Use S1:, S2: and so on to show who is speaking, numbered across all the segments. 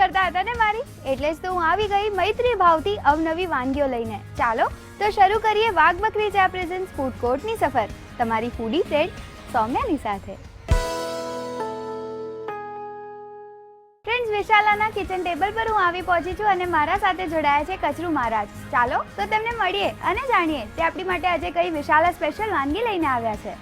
S1: કરતા હતા ને મારી? એટલે જ તો હું આવી ગઈ મૈત્રી ભાવથી અવનવી વાનગીઓ લઈને. ચાલો, તો શરૂ કરીએ વાઘ બકરી ચા પ્રેઝન્સ ફૂડ કોર્ટની સફર. તમારી ફૂડી ફ્રેન્ડ સૌમ્યાની સાથે. ફ્રેન્ડ્સ વિશાલાના કિચન ટેબલ પર હું આવી પહોંચી છું અને મારા સાથે જોડાયા છે કચરું મહારાજ. ચાલો, તો તેમને મળીએ અને જાણીએ તે આપણી માટે આજે કઈ વિશાલા સ્પેશિયલ વાનગી લઈને આવ્યા છે.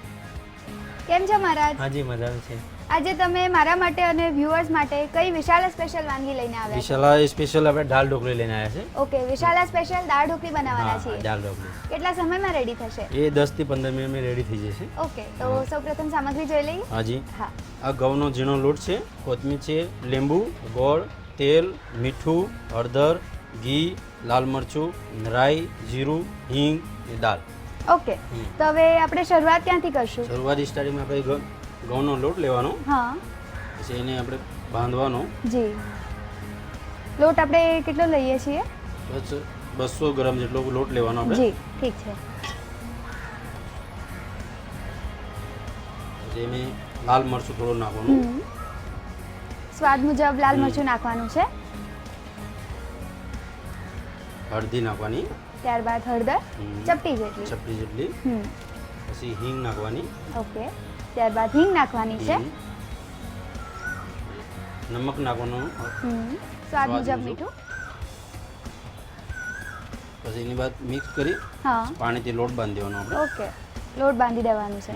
S1: કેમ છો મહારાજ?
S2: હાજી મજામાં છે.
S1: આજે તમે મારા માટે અને વ્યુઅર્સ માટે કઈ વિશાલા સ્પેશિયલ વાનગી લઈને આવ્યા છો?
S2: વિશાલા સ્પેશિયલ આપણે દાળ ઢોકળી લઈને આવ્યા છે
S1: ઓકે વિશાલા સ્પેશિયલ દાળ ઢોકળી બનાવવાના છે
S2: દાળ ઢોકળી.
S1: કેટલા સમયમાં રેડી થશે?
S2: એ 10 થી પંદર મિનિટમાં રેડી થઈ જશે
S1: ઓકે તો સૌપ્રથમ સામગ્રી જોઈ લઈએ.
S2: હાજી
S1: હા.
S2: આ ઘઉંનો ઝીણો લોટ છે કોથમીર છે લીંબુ ગોળ તેલ મીઠું હળદર ઘી લાલ મરચું રાઈ જીરું હિંગ દાળ.
S1: ઓકે તો હવે આપણે શરૂઆત ક્યાંથી કરશું?
S2: શરૂઆત સ્ટાર્ટિંગમાં આપણે ઘઉંનો લોટ લેવાનો.
S1: હા.
S2: પછી એને આપણે બાંધવાનો.
S1: જી. લોટ આપણે કેટલો લઈએ છીએ?
S2: બસ બસો ગ્રામ જેટલો લોટ લેવાનો આપણે.
S1: જી ઠીક છે.
S2: પછી એમાં લાલ મરચું થોડું નાખવાનું.
S1: સ્વાદ મુજબ લાલ. મરચું નાખવાનું છે.
S2: હળદી નાખવાની.
S1: ત્યારબાદ હળદર ચપટી જેટલી.
S2: ચપટી જેટલી.
S1: હમ.
S2: પછી હિંગ નાખવાની.
S1: ઓકે. ત્યારબાદ હિંગ નાખવાની છે.
S2: નમક નાખવાનું
S1: સ્વાદ મુજબ. મીઠું.
S2: પછી એની બાદ મિક્સ કરી
S1: હા.
S2: પાણીથી લોટ બાંધી દેવાનો આપણે.
S1: ઓકે. લોટ બાંધી દેવાનું છે.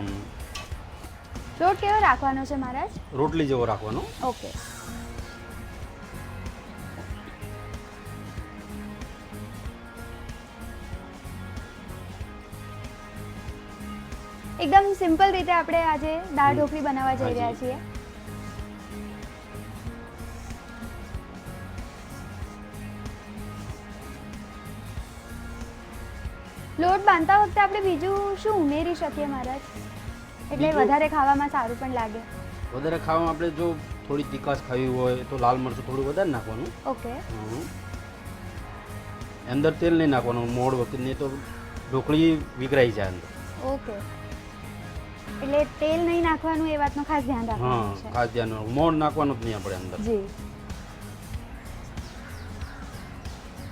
S1: લોટ કેવો રાખવાનો છે મહારાજ?
S2: રોટલી જેવો રાખવાનો.
S1: ઓકે. એકદમ સિમ્પલ રીતે આપણે આજે દાળ. ઢોકળી બનાવવા જઈ રહ્યા છીએ. લોટ બાંધતા વખતે આપણે બીજું શું ઉમેરી શકીએ મહારાજ? એટલે વધારે ખાવામાં સારું પણ લાગે.
S2: વધારે ખાવામાં આપણે જો થોડી તીખાશ ખાવી હોય તો લાલ મરચું થોડું વધારે નાખવાનું.
S1: ઓકે.
S2: અંદર તેલ નહીં નાખવાનું મોડ વખતે નહીં તો ઢોકળી વિગરાઈ જાય અંદર.
S1: ઓકે. એટલે તેલ નહીં નાખવાનું એ વાતનું ખાસ ધ્યાન રાખવાનું છે.
S2: ખાસ ધ્યાન મોણ નાખવાનું જ નહીં આપણે અંદર.
S1: જી.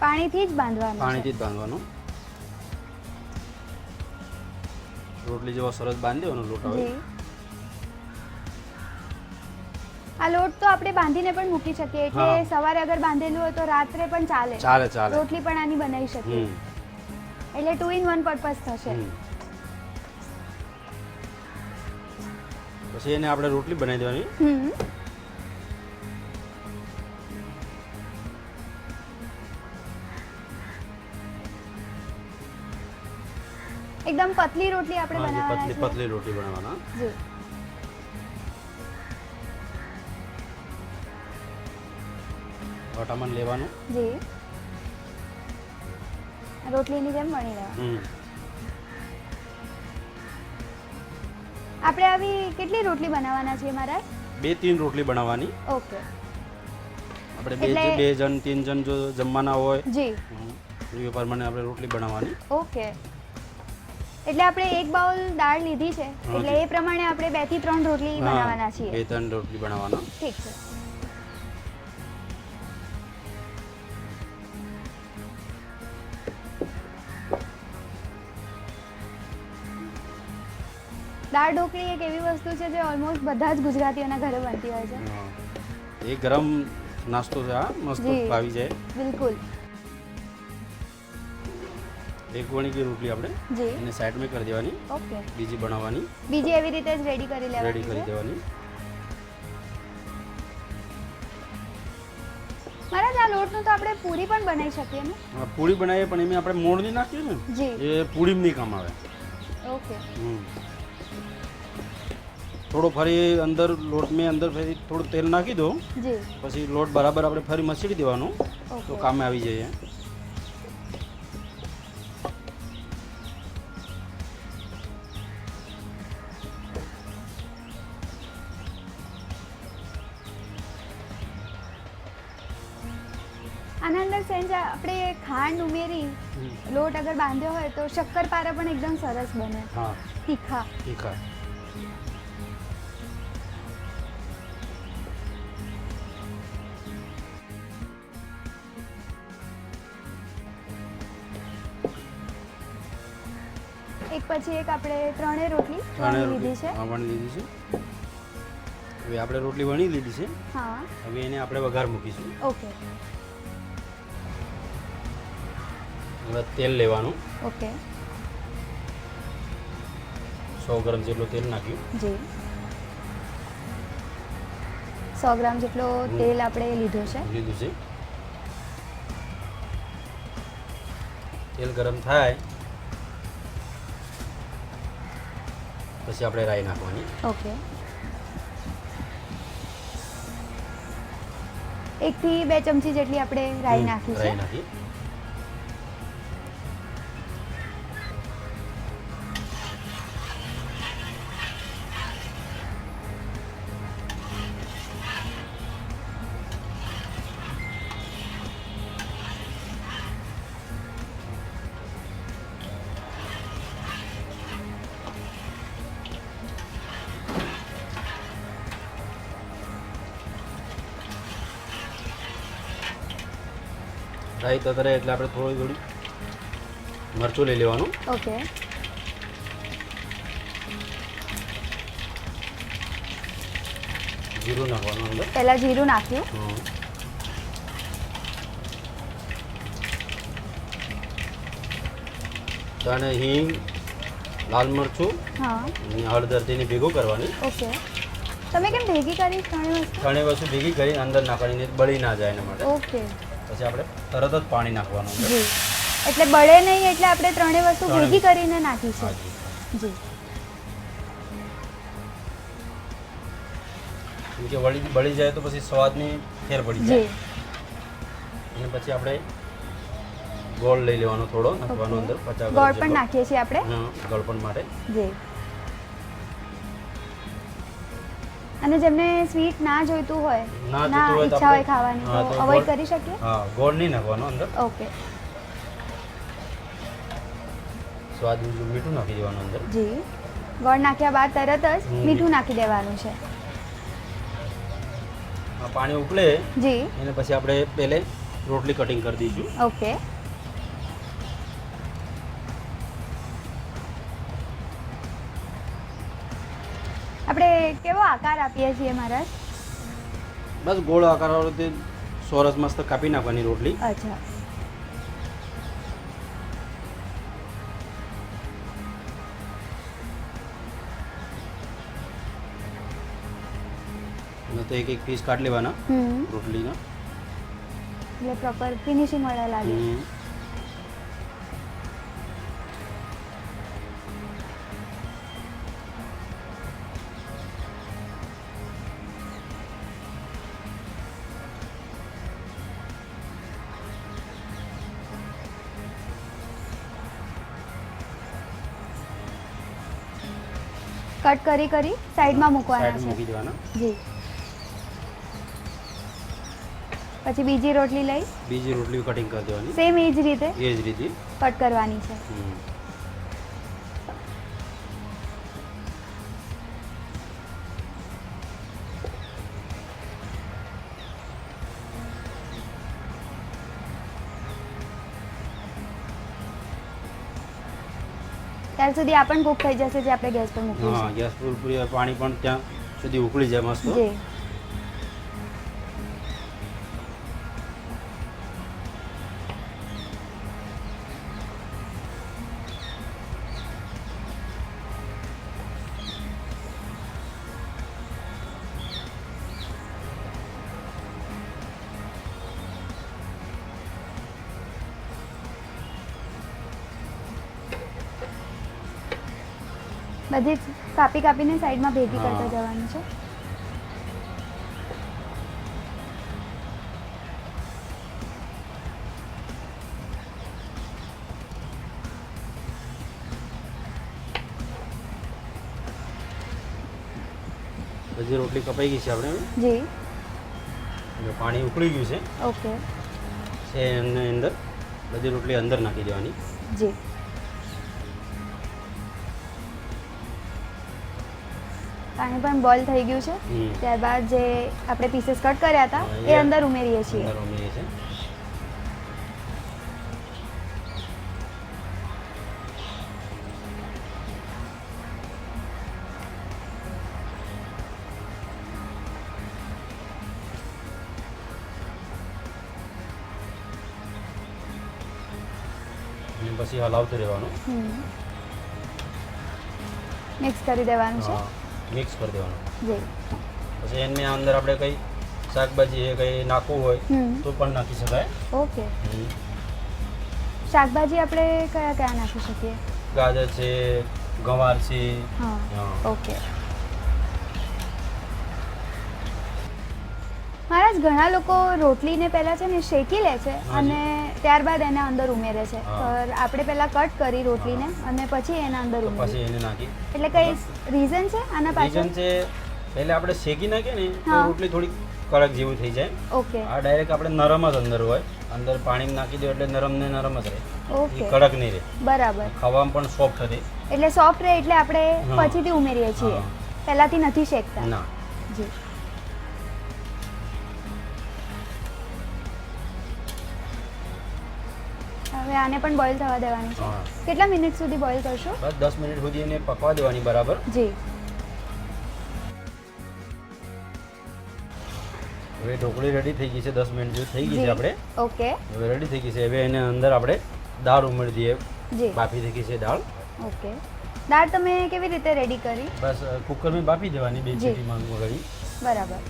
S1: પાણીથી જ બાંધવાનું
S2: પાણીથી જ બાંધવાનું. રોટલી જેવો સરસ બાંધી દેવાનો લોટ આવે.
S1: આ લોટ તો આપણે બાંધીને પણ મૂકી શકીએ. એટલે સવારે અગર બાંધેલું હોય તો રાત્રે પણ ચાલે.
S2: ચાલે ચાલે.
S1: રોટલી પણ આની બનાવી શકીએ. એટલે ટુ ઇન વન પર્પઝ થશે.
S2: પછી એને આપણે રોટલી બનાવી દેવાની.
S1: એકદમ પતલી રોટલી આપણે બનાવવાના
S2: પતલી
S1: છે
S2: પતલી રોટલી બનાવવાના.
S1: જી.
S2: વટામણ લેવાનું.
S1: જી. રોટલીની જેમ વણી લેવા આપણે આવી કેટલી રોટલી બનાવવાના છે મારા
S2: બે ત્રણ રોટલી બનાવવાની.
S1: ઓકે.
S2: આપણે બે
S1: એટલે-
S2: બે જણ ત્રણ જણ જો જમવાના હોય
S1: જી.
S2: હમ, એ પ્રમાણે આપણે રોટલી બનાવવાની.
S1: ઓકે. એટલે આપણે એક બાઉલ દાળ લીધી છે. એટલે
S2: જી.
S1: એ પ્રમાણે આપણે બેથી ત્રણ રોટલી
S2: હા,
S1: બનાવવાના છીએ.
S2: બે ત્રણ રોટલી બનાવવાના.
S1: ઠીક છે. ઢોકળી એક એવી વસ્તુ છે જે ઓલમોસ્ટ બધા જ ગુજરાતીઓના ઘરે બનતી હોય છે.
S2: એ ગરમ નાસ્તો છે આ મસ્ત. ભાવી જાય.
S1: બિલકુલ.
S2: એક વણી રોટલી આપણે
S1: જી.
S2: એને મે કરી દેવાની.
S1: ઓકે.
S2: બીજી બનાવવાની.
S1: બીજી એવી રીતે જ રેડી કરી
S2: રેડી કરી દેવાની.
S1: મહારાજ આ લોટનું તો આપણે પૂરી પણ બનાવી શકીએ ને?
S2: હા પૂરી બનાવીએ પણ એમાં આપણે મોળની નાખીએ ને
S1: જી.
S2: એ પૂરીમાં નહીં કામ આવે.
S1: ઓકે.
S2: હમ. થોડો ફરી અંદર લોટ મેં અંદર ફરી થોડું તેલ નાખી દો પછી લોટ બરાબર આપણે ફરી મસળી દેવાનો. તો કામે આવી જઈએ
S1: આના અંદર સેન્જ આપણે ખાંડ ઉમેરી લોટ અગર બાંધ્યો હોય તો શક્કરપારા પણ એકદમ સરસ બને.
S2: હા.
S1: તીખા.
S2: તીખા.
S1: પછી એક આપણે ત્રણેય રોટલી
S2: ત્રણે
S1: લીધી છે.
S2: હા વણી લીધી છે. હવે આપણે રોટલી વણી લીધી છે.
S1: હા.
S2: હવે એને આપણે વઘાર મૂકીશું.
S1: ઓકે.
S2: હવે તેલ લેવાનું.
S1: ઓકે.
S2: સો ગ્રામ જેટલું તેલ નાખ્યું.
S1: જી. સો ગ્રામ જેટલો તેલ આપણે લીધું છે.
S2: લીધું છે. તેલ ગરમ થાય. પછી આપણે રાઈ નાખવાની.
S1: ઓકે. એકથી બે ચમચી જેટલી આપણે રાઈ નાખી છે.
S2: રાઈ નાખી. રાઈ તતરે એટલે આપણે થોડી થોડી મરચું લઈ લેવાનું.
S1: ઓકે.
S2: જીરું નાખવાનું અંદર.
S1: પહેલાં જીરું નાખ્યું.
S2: અને હિંગ લાલ મરચું
S1: હા.
S2: હળદરથી ભેગું કરવાની.
S1: ઓકે. તમે કેમ ભેગી કરી ત્રણેય વસ્તુ?
S2: ત્રણેય વસ્તુ ભેગી કરી અંદર નાખવાની ને બળી ના જાય એના માટે.
S1: ઓકે.
S2: પછી આપણે તરત જ પાણી નાખવાનું.
S1: એટલે બળે નહીં એટલે આપણે ત્રણેય વસ્તુ ભેગી કરીને
S2: નાખીશું.
S1: જી.
S2: કે વળી બળી જાય તો પછી સ્વાદની ફેર પડી જાય. અને પછી આપણે ગોળ લઈ લેવાનો થોડો નાખવાનો અંદર પચાસ
S1: ગોળ પણ નાખીએ છીએ આપણે?
S2: ગળપણ માટે.
S1: જી. અને જેમને સ્વીટ ના જોઈતું હોય
S2: ના
S1: ઈચ્છા હોય ખાવાની તો અવોઈડ કરી શકીએ?
S2: હા ગોળ નહીં નાખવાનો અંદર.
S1: ઓકે
S2: સ્વાદ મીઠું નાખી દેવાનું અંદર.
S1: જી. ગોળ નાખ્યા બાદ તરત જ મીઠું નાખી દેવાનું છે.
S2: પાણી ઉકળે
S1: જી.
S2: એને પછી આપણે પહેલે રોટલી કટિંગ કરી દઈશું
S1: ઓકે આપણે કેવો આકાર આપીએ છીએ મહારાજ?
S2: બસ ગોળ આકારવાળો તે સોરસ મસ્ત કાપી નાખવાની રોટલી.
S1: અચ્છા.
S2: અને તો એક એક પીસ કાઢી લેવાના
S1: હમ.
S2: રોટલીના.
S1: એટલે પ્રોપર ફિનિશિંગ વાળા લાગે. કટ કરી કરી સાઈડમાં મૂકવાના છે.
S2: મૂકી દેવાના.
S1: જી. પછી બીજી રોટલી લઈ.
S2: બીજી રોટલી કટિંગ કરી દેવાની.
S1: સેમ એ જ રીતે
S2: એ જ રીતે.
S1: કટ કરવાની છે. ત્યાર સુધી આ પણ કૂક થઈ જશે જે આપણે ગેસ પર મૂક્યું
S2: હા ગેસ પૂરી પાણી પણ ત્યાં સુધી ઉકળી જાય મસ્ત.
S1: કાપી કાપીને સાઈડમાં ભેગી
S2: હા.
S1: કરતા જવાની છે.
S2: બધી રોટલી કપાઈ ગઈ છે આપણે?
S1: જી.
S2: પાણી ઉકળી ગયું છે.
S1: ઓકે.
S2: છે એની અંદર. બધી રોટલી અંદર નાખી દેવાની.
S1: જી. પાણી પણ બોલ થઈ ગયું છે. ત્યારબાદ જે આપણે પીસીસ કટ કર્યા હતા એ અંદર ઉમેરીએ છીએ.
S2: પછી હલાવતું રહેવાનું.
S1: મિક્સ કરી દેવાનું છે.
S2: મિક્સ કરી દેવાનું. પછી એની અંદર આપણે કંઈ શાકભાજી એ કંઈ નાખવું હોય તો પણ નાખી શકાય.
S1: ઓકે. શાકભાજી આપણે કયા કયા નાખી શકીએ?
S2: ગાજર છે ગવાર છે.
S1: ઓકે. મહારાજ ઘણા લોકો રોટલીને પહેલા છે ને શેકી લે છે અને ત્યારબાદ એના અંદર ઉમેરે છે. આપણે પહેલા કટ કરી રોટલીને અને પછી એના અંદર
S2: પછી એને નાખી.
S1: એટલે કઈ રીઝન છે આના
S2: રીઝન
S1: પાછળ
S2: છે એટલે આપણે શેકી નાખીએ ને તો. રોટલી થોડી કડક જેવું થઈ જાય.
S1: ઓકે.
S2: આ ડાયરેક્ટ આપણે નરમ જ અંદર હોય. અંદર પાણી નાખી દો એટલે નરમ ને નરમ જ રહે.
S1: ઓકે.
S2: કડક નહીં રહે.
S1: બરાબર.
S2: ખાવામાં પણ સોફ્ટ રહે.
S1: એટલે સોફ્ટ રહે એટલે આપણે પછીથી ઉમેરીએ છીએ. પહેલાથી નથી શેકતા.
S2: ના.
S1: જી. હવે આને પણ બોઇલ થવા દેવાની છે. કેટલા મિનિટ સુધી બોઇલ કરશો?
S2: બસ દસ મિનિટ સુધી એને પકવા દેવાની બરાબર?
S1: જી.
S2: હવે ઢોકળી રેડી થઈ ગઈ છે દસ મિનિટ જેવું થઈ ગઈ છે આપણે.
S1: ઓકે.
S2: હવે રેડી થઈ ગઈ છે. હવે એને અંદર આપણે દાળ ઉમેરી દઈએ.
S1: જી.
S2: બાફી થઈ ગઈ છે દાળ.
S1: ઓકે. દાળ તમે કેવી રીતે રેડી કરી?
S2: બસ કુકરમાં બાફી દેવાની બે
S1: સીટી
S2: સીટીમાં કરી
S1: બરાબર.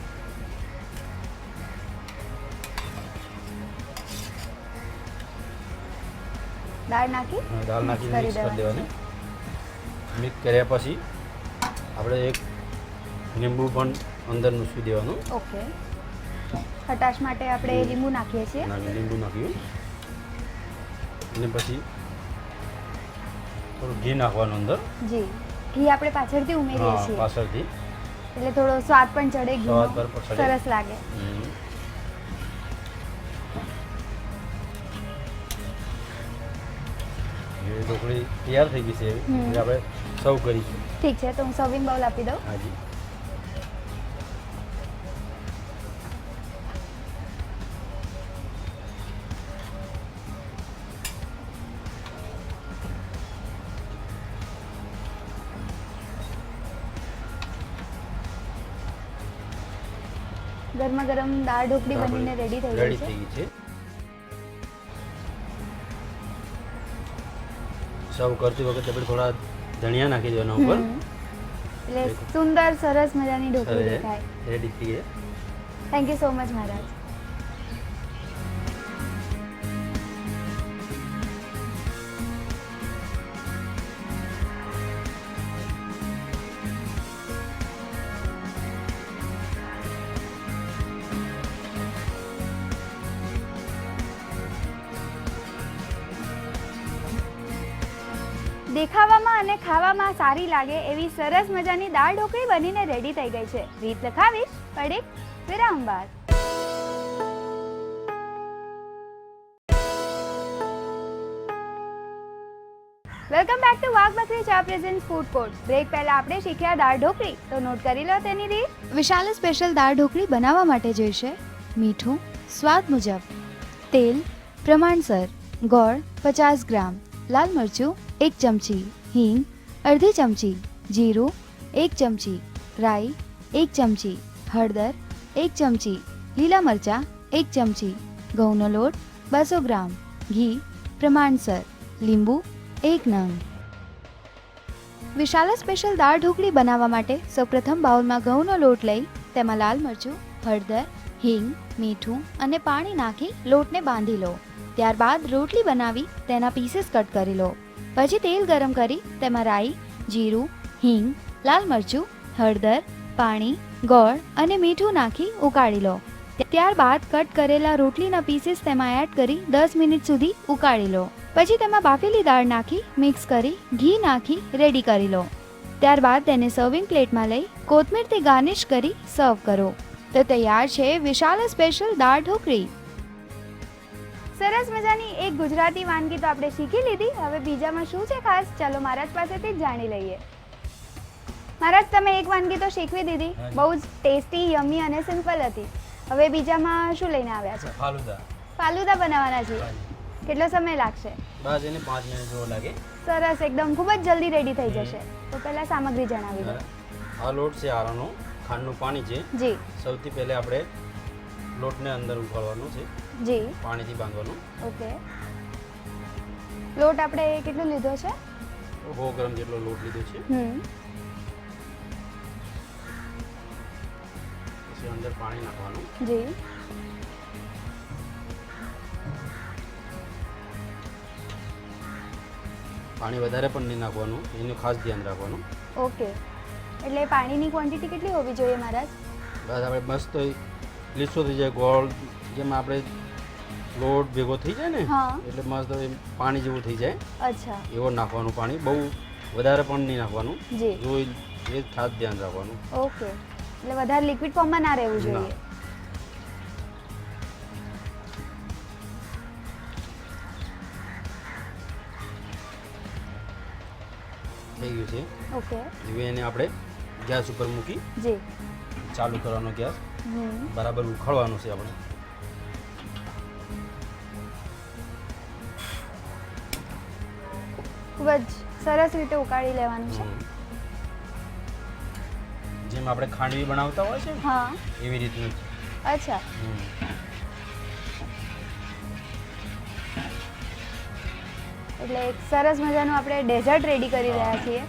S1: દાળ નાખી?
S2: દાળ નાખી મિક્સ કરી
S1: દેવાની.
S2: મિક્સ કર્યા પછી આપણે એક લીંબુ પણ અંદર નૂસી દેવાનું.
S1: ઓકે. ખટાશ માટે આપણે લીંબુ નાખીએ છીએ.
S2: લીંબુ નાખ્યું અને પછી થોડું ઘી નાખવાનું અંદર.
S1: જી. ઘી આપણે પાછળથી ઉમેરીએ છીએ.
S2: પાછળથી.
S1: એટલે થોડો સ્વાદ પણ ચડે
S2: ચડે.
S1: સરસ લાગે.
S2: હમ. ઢોકળી તૈયાર થઈ ગઈ છે. આપણે સર્વ કરીશું.
S1: ઠીક છે તો હું સર્વિંગ બાઉલ આપી દઉં.
S2: હાજી.
S1: ગરમા ગરમ દાળ ઢોકળી બનીને રેડી થઈ ગઈ
S2: રેડી
S1: છે.
S2: સર્વ કરતી વખતે આપણે થોડા ધનિયા નાખી દેવાના ઉપર.
S1: એટલે સુંદર સરસ મજાની ઢોકળી દેખાય.
S2: રેડી થઈ ગઈ
S1: થેન્ક યુ સો મચ મહારાજ. દેખાવામાં અને ખાવામાં સારી લાગે એવી સરસ મજાની દાળ ઢોકળી બનીને રેડી થઈ ગઈ છે. રીત લખાવીશ પડેક વિરામ બાદ વેલકમ બેક ટુ વાઘ બકરી ચા પ્રેઝન્ટ ફૂડ કોર્ટ બ્રેક પહેલા આપણે શીખ્યા દાળ ઢોકળી. તો નોટ કરી લો તેની રીત. વિશાલ સ્પેશિયલ દાળ ઢોકળી બનાવવા માટે જોઈશે. મીઠું, સ્વાદ મુજબ. તેલ, પ્રમાણસર. ગોળ, પચાસ ગ્રામ. લાલ મરચું એક ચમચી હિંગ, અડધી ચમચી જીરું, એક ચમચી રાઈ, એક ચમચી હળદર, એક ચમચી લીલા મરચાં, એક ચમચી ઘઉંનો લોટ, બસો ગ્રામ ઘી, પ્રમાણસર લીંબુ, એક નંગ. વિશાલા સ્પેશિયલ દાળ ઢોકળી બનાવવા માટે સૌપ્રથમ બાઉલમાં ઘઉંનો લોટ લઈ, તેમાં લાલ મરચું, હળદર, હિંગ, મીઠું અને પાણી નાખી લોટને બાંધી લો. ત્યારબાદ રોટલી બનાવી તેના પીસીસ કટ કરી લો. પછી તેલ ગરમ કરી તેમાં રાઈ, જીરું, હિંગ, લાલ મરચું, હળદર, પાણી, ગોળ અને મીઠું નાખી ઉકાળી લો. ત્યારબાદ કટ કરેલા રોટલીના પીસીસ તેમાં એડ કરી દસ મિનિટ સુધી ઉકાળી લો. પછી તેમાં બાફેલી દાળ નાખી, મિક્સ કરી, ઘી નાખી, રેડી કરી લો. ત્યારબાદ તેને સર્વિંગ પ્લેટમાં લઈ કોથમીરથી ગાર્નિશ કરી સર્વ કરો. તો તૈયાર છે વિશાલ સ્પેશિયલ દાળ ઢોકળી. સરસ મજાની એક ગુજરાતી વાનગી તો આપણે શીખી લીધી. હવે બીજામાં શું છે ખાસ? ચાલો મહારાજ પાસેથી જ જાણી લઈએ. મહારાજ તમે એક વાનગી તો શીખવી દીધી. બહુ જ ટેસ્ટી યમી અને સિમ્પલ હતી. હવે બીજામાં શું લઈને આવ્યા છો?
S2: ફાલુદા.
S1: ફાલુદા બનાવવાના છે. કેટલો સમય લાગશે?
S2: બસ એને 5 મિનિટ જેવો લાગે.
S1: સરસ એકદમ ખૂબ જ જલ્દી રેડી થઈ જશે. તો પહેલા સામગ્રી જણાવી દો.
S2: આ લોટ છે આરાનો ખાંડનું પાણી છે.
S1: જી.
S2: સૌથી પહેલા આપણે લોટને અંદર ઉકાળવાનો છે.
S1: જી.
S2: પાણીથી બાંધવાનું.
S1: ઓકે. લોટ આપણે કેટલો લીધો છે?
S2: સો ગ્રામ જેટલો લોટ લીધો છે.
S1: હમ.
S2: પછી અંદર પાણી નાખવાનું.
S1: જી.
S2: પાણી વધારે પણ નહીં નાખવાનું એનું ખાસ ધ્યાન રાખવાનું.
S1: ઓકે. એટલે પાણીની ક્વોન્ટિટી કેટલી હોવી જોઈએ મહારાજ?
S2: બસ આપણે મસ્ત લીસો થઈ જાય ગોળ જેમ આપણે લોટ ભેગો થઈ જાય ને એટલે મસ્ત પાણી જેવું થઈ જાય.
S1: અચ્છા.
S2: એવો નાખવાનું પાણી બહુ વધારે પણ નહીં નાખવાનું.
S1: જી.
S2: એ ખાસ ધ્યાન રાખવાનું.
S1: ઓકે. એટલે વધારે લિક્વિડ ફોર્મમાં ના રહેવું જોઈએ.
S2: થઈ ગયું છે.
S1: ઓકે.
S2: હવે એને આપણે ગેસ ઉપર મૂકી
S1: જી.
S2: ચાલુ કરવાનો ગેસ. બરાબર ઉખાડવાનું છે આપણે.
S1: ખૂબ જ સરસ રીતે ઉકાળી લેવાનું છે.
S2: જેમ આપણે ખાંડવી બનાવતા હોય છે
S1: હા.
S2: એવી રીતનું.
S1: અચ્છા. એટલે એક સરસ મજાનું આપણે ડેઝર્ટ રેડી કરી રહ્યા છીએ.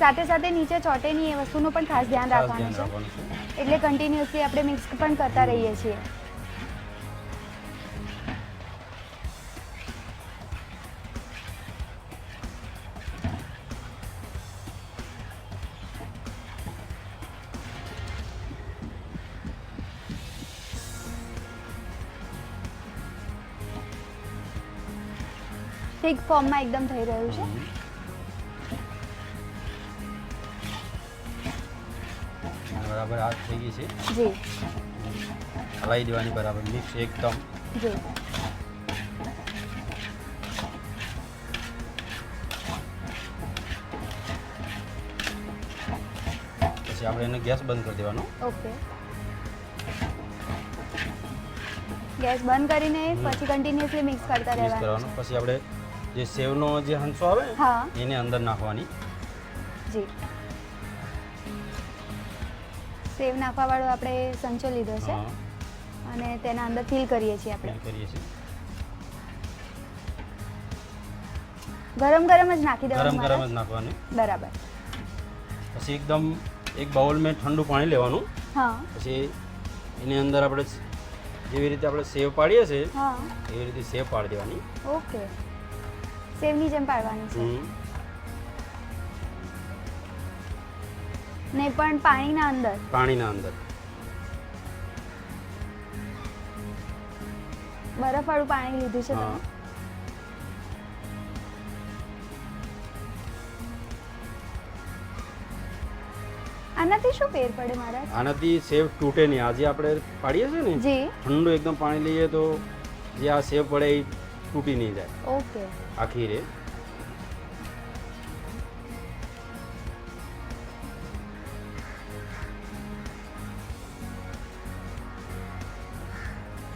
S1: સાથે સાથે નીચે ચોટે નહીં એ વસ્તુનું પણ ખાસ ધ્યાન રાખવાનું છે. એટલે કન્ટિન્યુઅસલી આપણે મિક્સ પણ કરતા રહીએ છીએ. થીક ફોર્મમાં એકદમ થઈ રહ્યું છે.
S2: બરાબર આ થઈ ગઈ છે.
S1: જી.
S2: હલાવી દેવાની બરાબર મિક્સ એકદમ.
S1: જી.
S2: પછી આપણે એને ગેસ બંધ કરી દેવાનો.
S1: ઓકે. ગેસ બંધ કરીને પછી કન્ટિન્યુઅસલી મિક્સ કરતા રહેવાનું.
S2: કરવાનો. પછી આપણે જે સેવનો જે હંસો આવે
S1: હા.
S2: એને અંદર નાખવાની.
S1: જી. સેવ નાખવાવાળો આપણે સંચો લીધો છે.
S2: હા.
S1: અને તેના અંદર ફિલ કરીએ છીએ આપણે.
S2: કરીએ છીએ.
S1: ગરમ ગરમ જ નાખી
S2: ગરમ
S1: દેવાનું
S2: ગરમ જ
S1: મારે બરાબર.
S2: પછી એકદમ એક બાઉલ મેં ઠંડુ પાણી લેવાનું.
S1: હા.
S2: પછી એની અંદર આપણે જેવી રીતે આપણે સેવ પાડીએ છીએ
S1: હા.
S2: એવી રીતે સેવ પાડી દેવાની.
S1: ઓકે. સેવની જેમ પાડવાની છે.
S2: હમ.
S1: ને પણ પાણીના અંદર.
S2: પાણીના અંદર.
S1: બરફવાળું પાણી લીધું છે
S2: હા.
S1: તમે આનાથી શું ફેર પડે મારા?
S2: આનાથી સેવ તૂટે નહીં. આજે આપણે પાડીએ છીએ ને
S1: જી.
S2: ઠંડુ એકદમ પાણી લઈએ તો જે આ સેવ પડે એ તૂટી નહીં જાય.
S1: ઓકે.
S2: આખી રે.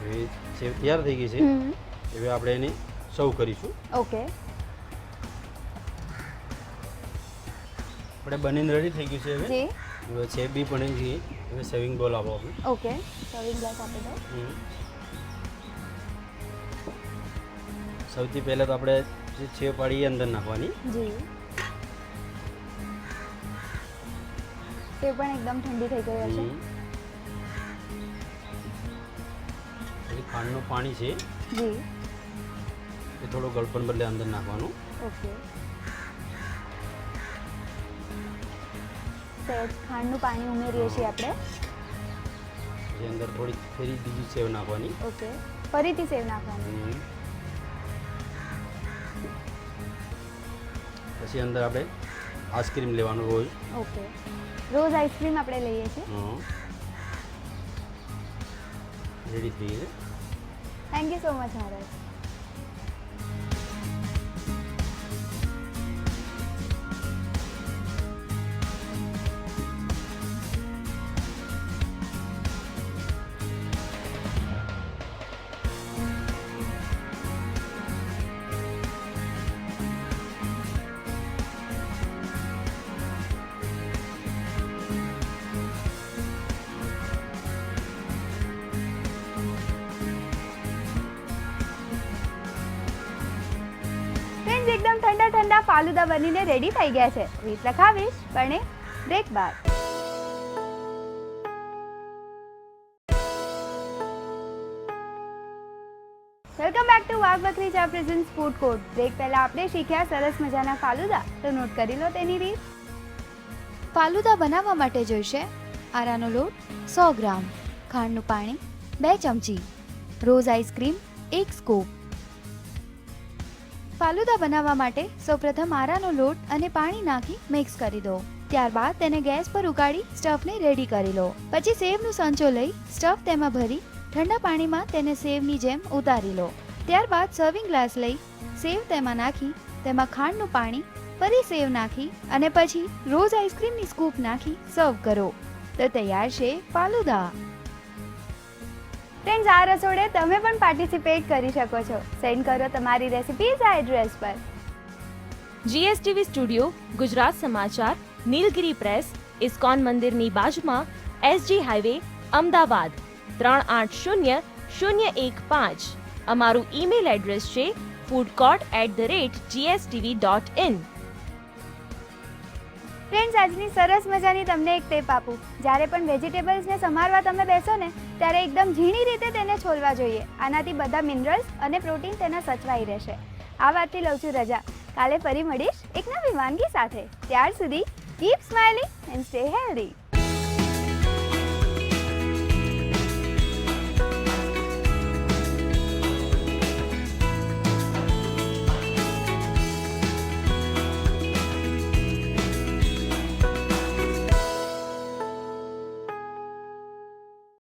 S2: હવે સેવ તૈયાર થઈ ગઈ છે. હવે આપણે એને સર્વ કરીશું.
S1: ઓકે.
S2: આપણે બનીને રેડી થઈ ગયું છે હવે.
S1: જી.
S2: હવે સેવ બી પણ છે હવે સેવિંગ બોલ આપો આપણે.
S1: ઓકે. સેવિંગ ગ્લાસ આપી દો
S2: સૌથી પહેલાં તો આપણે જે છે પાડી એ અંદર નાખવાની.
S1: જી. તે પણ એકદમ ઠંડી થઈ ગઈ હશે.
S2: ખાંડનું પાણી છે.
S1: જી.
S2: એ થોડું ગળપણ બદલે અંદર નાખવાનું.
S1: ઓકે. સહેજ ખાંડનું પાણી ઉમેરીએ છીએ આપણે.
S2: જે અંદર થોડી ફેરી બીજી સેવ નાખવાની.
S1: ઓકે. ફરીથી સેવ નાખવાની.
S2: પછી અંદર આપણે આઈસ્ક્રીમ લેવાનું રોજ
S1: ઓકે. રોજ આઈસ્ક્રીમ આપણે લઈએ છીએ.
S2: રેડી થઈ ગઈ
S1: થેન્ક યુ સો મચ મહારાજ ઠંડા ફાલુદા બનીને રેડી થઈ ગયા છે. રીત લખાવીશ પણ બ્રેક બાદ. વેલકમ બેક ટુ વાઘ બકરી ચા પ્રેઝન્ટ ફૂડ કોર્ટ બ્રેક પહેલા આપણે શીખ્યા સરસ મજાના ફાલુદા, તો નોટ કરી લો તેની રીત. ફાલુદા બનાવવા માટે જોઈશે આરાનો લોટ સો ગ્રામ, ખાંડનું પાણી બે ચમચી, રોઝ આઈસ્ક્રીમ એક સ્કૂપ ફાલુદા બનાવવા માટે સૌપ્રથમ આરાનો લોટ અને પાણી નાખી મિક્સ કરી દો. ત્યારબાદ તેને ગેસ પર ઉકાળી સ્ટફને રેડી કરી લો. પછી સેવનું સંચો લઈ સ્ટફ તેમાં ભરી ઠંડા પાણીમાં તેને સેવની જેમ ઉતારી લો. ત્યારબાદ સર્વિંગ ગ્લાસ લઈ સેવ તેમાં નાખી, તેમાં ખાંડનું પાણી, ફરી સેવ નાખી અને પછી રોજ આઈસ્ક્રીમની સ્કૂપ નાખી સર્વ કરો. તો તૈયાર છે ફાલુદા. ફ્રેન્ડ્સ આ રસોડે તમે પણ પાર્ટિસિપેટ કરી શકો છો. સેન્ડ કરો તમારી રેસિપીઝ આ એડ્રેસ પર.
S3: જીએસટીવી સ્ટુડિયો ગુજરાત સમાચાર, નીલગિરી પ્રેસ ઇસ્કોન મંદિરની બાજુમાં એસજી હાઈવે અમદાવાદ, ત્રણ આઠ શૂન્ય શૂન્ય એક પાંચ. અમારું ઈમેલ એડ્રેસ છે food court at the rate GSTV dot in
S1: friends, આજની સરસ મજાની તમને એક ટેપ આપું. જ્યારે પણ વેજીટેબલ્સને સમારવા તમે બેસો ને, ત્યારે એકદમ ઝીણી રીતે તેને છોલવા જોઈએ. આનાથી બધા મિનરલ્સ અને પ્રોટીન તેના સચવાઈ રહેશે. આ વાતથી લઉં છું રજા. કાલે ફરી મળીશ એક નવી વાનગી સાથે. ત્યાર સુધી keep smiling and stay healthy